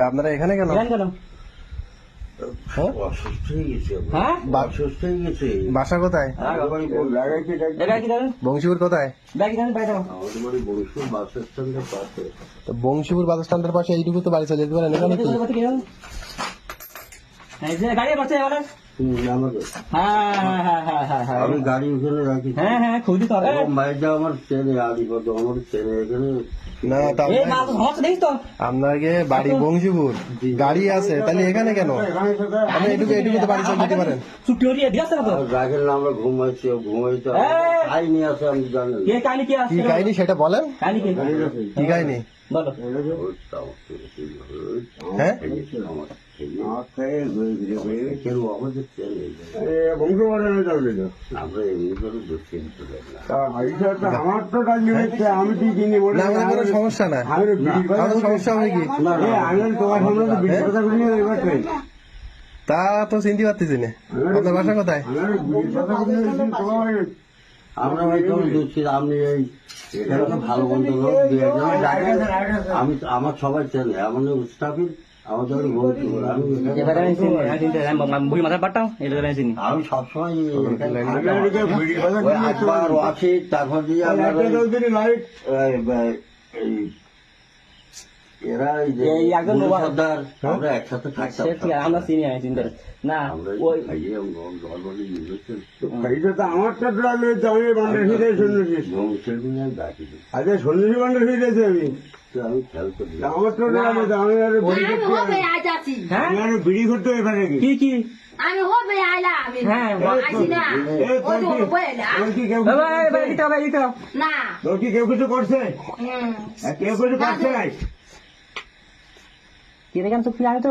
আপনারা এখানে কেন? হ্যাঁ? হয়ে। হ্যাঁ? হয়ে বাসা কোথায়? দেবেন বংশীপুর কোথায়? ব্যাগ এখানে বাইরে দাও। আমাদের বাড়ি বরিশাল বাস স্ট্যান্ডের পাশে। বংশীপুর বাস স্ট্যান্ডের পাশে এইটুকু তো বাড়ি চলে যেতে পারেন এখানে আমি গাড়ি ওখানে রাখি। হ্যাঁ হ্যাঁ খুবই আমার আদিপদ আমার এখানে। না তো আপনাকে বাড়ি বংশীপুর? গাড়ি আছে তাহলে এখানে কেন? আপনি এটুকু এটুকু তো বাড়ি চলে যেতে পারেন। ছুটি হরিয়ে দিয়েছে না তো রাখেন না আমরা ঘুমাইছি ঘুমাইছি। এই! খাই আমি জানি কি কি কাহিনী সেটা বলেন। কি? কি কাহিনী বলো। হ্যাঁ? আমি সমস্যা না আমি সমস্যা হবে কি? আমি তোমার সামনে। তা তো চিনতে পারতেছি না। আপনার বাসা কোথায়? আমি আমরা এই এখানে তো ভালো বন্ধু লোক আমি আমার সবাই চেনে আমাদের বলছি বুড়ি মাথায় পাঠাও এটা আমি চিনি আমি সবসময় তারপর দিয়ে লাইট। এরা এই যে এই একজন গুরু মোবাইল- সর্দার, আমরা একসাথে থাকতাম চিনি আমি চিনতে। না ওই খাইয়ে তো আমি বান্ডার ফিরে শুনেছি বান্ডার ফিরেছি হবে আজ হ্যাঁ? আমি আর এখানে কি? কি কি? আমি হবে আইলা আমি। হ্যাঁ। আসি না। কি- কি কেউ না। কি কিছু করছে? আর কেউ কিছু করছে? কি দেখেন তো কি আমি তো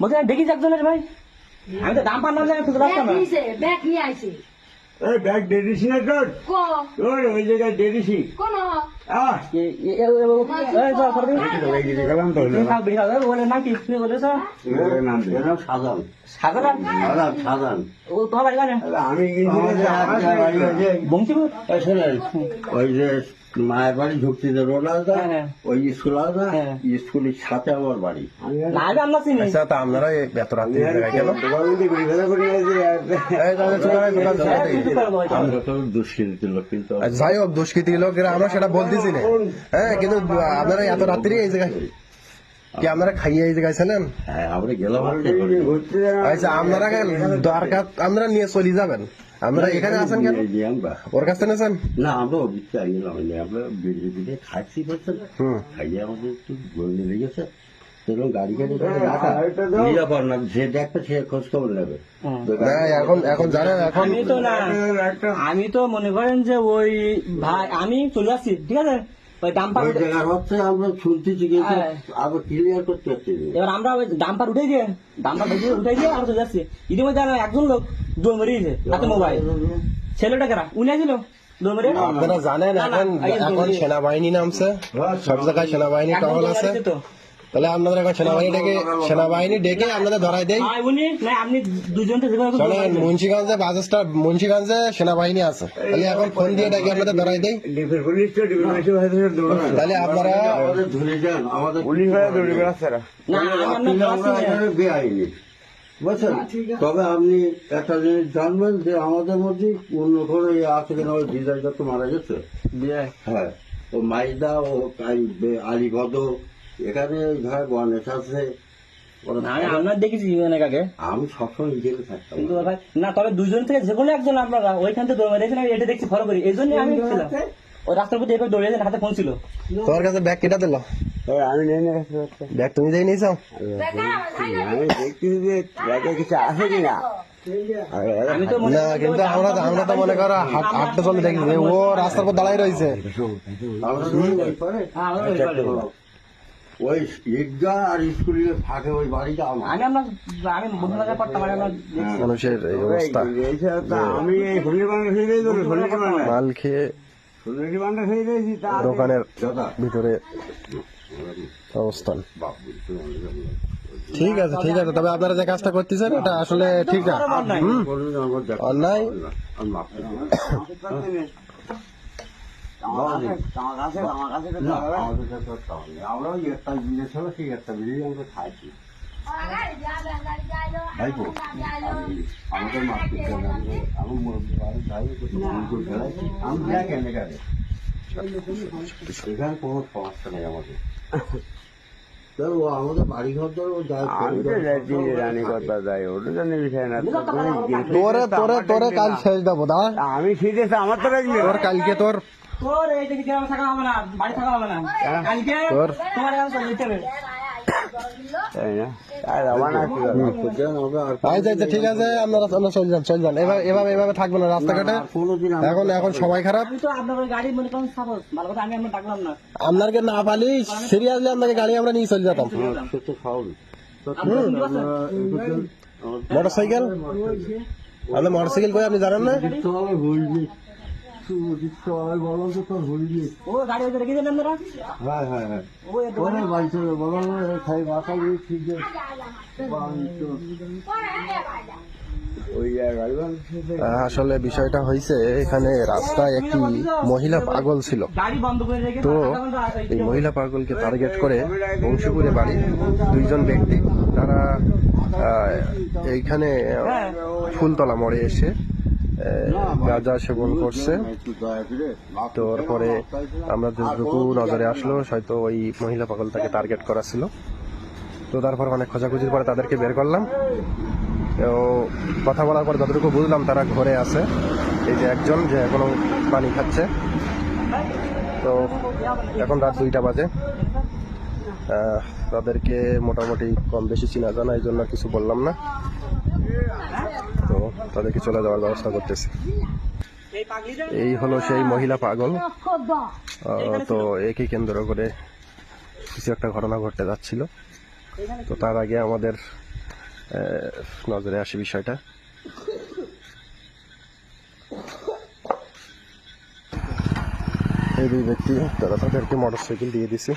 বলছি আমি দেখিস একজনের ভাই। আমি তো দাম পান না জানি খুঁজে নিয়েছে ব্যাগ নিয়ে আইছি। এই ব্যাগ ডেডিসি না তোর? কো? তোর ওই জায়গায় ডেডিসি কোন? ওই যে মায়ের বাড়ি ঢুকতে হ্যাঁ, হ্যাঁ। ওই স্কুল হ্যাঁ। স্কুলের সাথে আমার বাড়ি না আমি আমরা চিনি আচ্ছা তা আপনারা এই এত রাত্রি জায়গায় কেন দোকান থেকে বিড়ি ভাজা করে নিয়েছি এই তাহলে চলে আয় দোকান চলে আয়। কিছু করব হয়তো। আমরা তো দুষ্কৃতি লোক কিন্তু যাই হোক দুষ্কৃতি লোকেরা আমরা সেটা বলতেছি না। হ্যাঁ কিন্তু আপনারা এত রাত্রি এই জায়গায় কি আপনারা খাইয়ে এই জায়গায় ছিলেন আচ্ছা আপনারা দরকার আপনারা নিয়ে চলে যাবেন। আমরা এখানে আছেন কেন? ওর কাছে নিয়েছেন না আমরা অভিজ্ঞতা আমরা বেরিয়ে দিকে খাইয়ে আমাদের একটু গন্ডি লেগেছে সেরকম গাড়ি গাড়ি করে এই, রাখা আর এটা দাও। নিরাপদ না যে দেখবে সে খোঁজ খবর নেবে। এখন এখন জানেন এখন আমি তো না আমি তো মনে করেন যে ওই ভাই আমি চলে যাচ্ছি ঠিক আছে? ওই ডাম্পার হচ্ছে আমরা শুনতেছি কিন্তু হ্যাঁ। এবার আমরা ওই ডাম্পার উঠে দিয়ে ডাম্পার উঠে দিয়ে আমরা চলে যাচ্ছি ইতিমধ্যে আমার একজন লোক দৌড় মেরিয়েছে হাতে মোবাইল। ছেলেটা কেনা উনি আপনারা জানেন এখন এখন সেনাবাহিনী নামছে। সব জায়গায় সেনাবাহিনী। টহল আছে। তো। তাহলে আপনাদের এখন সেনাবাহিনী ডেকে সেনাবাহিনী ডেকে আপনাদের ধরাই দেয় উনি না আপনি দুজন শোনেন মুন্সিগঞ্জে বাস স্টপ মুন্সিগঞ্জে সেনাবাহিনী আছে। তাহলে এখন ফোন দিয়ে ডেকে আপনাদের ধরাই দেয় তাহলে আপনারা পুলিশ বেড়াচ্ছে বুঝছেন? তবে আপনি একটা জিনিস জানবেন যে আমাদের মধ্যে অন্য কোনো ইয়ে আছে কিনা? ওই দিদার যত মারা গেছে। হ্যাঁ। ও মাইদা ও আলিবদ এখানে ধর গণেশ আছে আমি দেখেছি অনেক আগে আমি সবসময় জেলে থাকতাম। কিন্তু ভাই না তবে দুজন থেকে যে কোনো একজন আপনারা ওইখান থেকে দৌড় মেরেছেন আমি এটা দেখছি ফলো করি। এই জন্যই আমি ছিলাম ওই রাস্তার প্রতি হাতে ফোন ছিল। তোমার কাছে ব্যাগ কেটা দিল? আমি নেই না ব্যাগ তুমি নিয়েছো? আমি যে ব্যাগে কিছু আছে তো না কিন্তু আমরা আমরা তো মনে করো চলে দেখি ও রাস্তার পর। দাঁড়াই রয়েছে ওই হ্যাঁ, আমরা ঈদগাহ আর স্কুলের ফাঁকে ওই বাড়িটা আমার। আমি আপনার আমি বন্ধুরা পড়তাম আমি আপনার দেখছি। মানুষের এই অবস্থা। আমি এই খেয়ে দিয়েছি সন্ন্যাসী বান্ডার মাল খেয়ে দিয়েছি দোকানের ভিতরে অবস্থান। ঠিক আছে ঠিক আছে তবে আপনারা যে কাজটা করতেছেন এটা আসলে ঠিক না। অন্যায়। হুম আমার আমি মাফ করে আমার কাছে আমার কাছে তো না হবে। আমাদের কাছে করতে হবে না। আমরা ওই একটা জিনিস হলো সেই একটা আমরা খাইছি। ভাইপো আমি আমাদের মাতৃ আমি যাই আমি কেন কোনো সমস্যা নেই আমাদের। জিনিস তোরে আমার তোরে টেনশন কাল না। শেষ দেবো দা আমি শীতেছে আমার তো রাখবি তোর কালকে তোর তোর এই থেকে গ্রামে থাকা হবে না বাড়ি থাকা হবে না। কালকে তোর। তোমার কাছে চলে যেতে হবে তাই না? আর আমার না কি হবে? আচ্ছা ঠিক আছে আপনারা চলে যান চলে যান। এভাবে এভাবে এভাবে থাকব না রাস্তাঘাটে। এখন এখন সময় খারাপ। মনে আপনাকে না পালি সিরিয়াসলি আপনাকে গাড়ি আমরা নিয়ে চলে যেতাম। সেটা খাওয়াবি মোটর সাইকেল আপনি মোটর সাইকেল কই আপনি জানেন না? আসলে বিষয়টা হয়েছে এখানে রাস্তায় একটি মহিলা পাগল ছিল। তো এই মহিলা পাগলকে টার্গেট করে বংশীপুরে বাড়ি দুইজন ব্যক্তি। তারা এইখানে ফুলতলা মোড়ে এসে গাঁজা সেবন করছে। তো পরে আমরা যতটুকু নজরে আসলো, হয়তো ওই মহিলা পাগল তাকে টার্গেট করা ছিল। তো তারপর অনেক খোঁজাখুঁজির পরে তাদেরকে বের করলাম। তো কথা বলার পর যতটুকু বুঝলাম, তারা ঘরে আছে। এই যে একজন যে এখনও পানি খাচ্ছে। তো এখন রাত দুইটা বাজে। তাদেরকে মোটামুটি কম বেশি চিনা জানা, এই জন্য কিছু বললাম না। তো তাদেরকে চলে যাওয়ার ব্যবস্থা করতেছি। এই হলো সেই মহিলা পাগল। তো একে কেন্দ্র করে কিছু একটা ঘটনা ঘটতে যাচ্ছিল। তো তার আগে আমাদের নজরে আসে বিষয়টা। এই দুই ব্যক্তি, তারা তাদেরকে মোটরসাইকেল দিয়ে দিছে।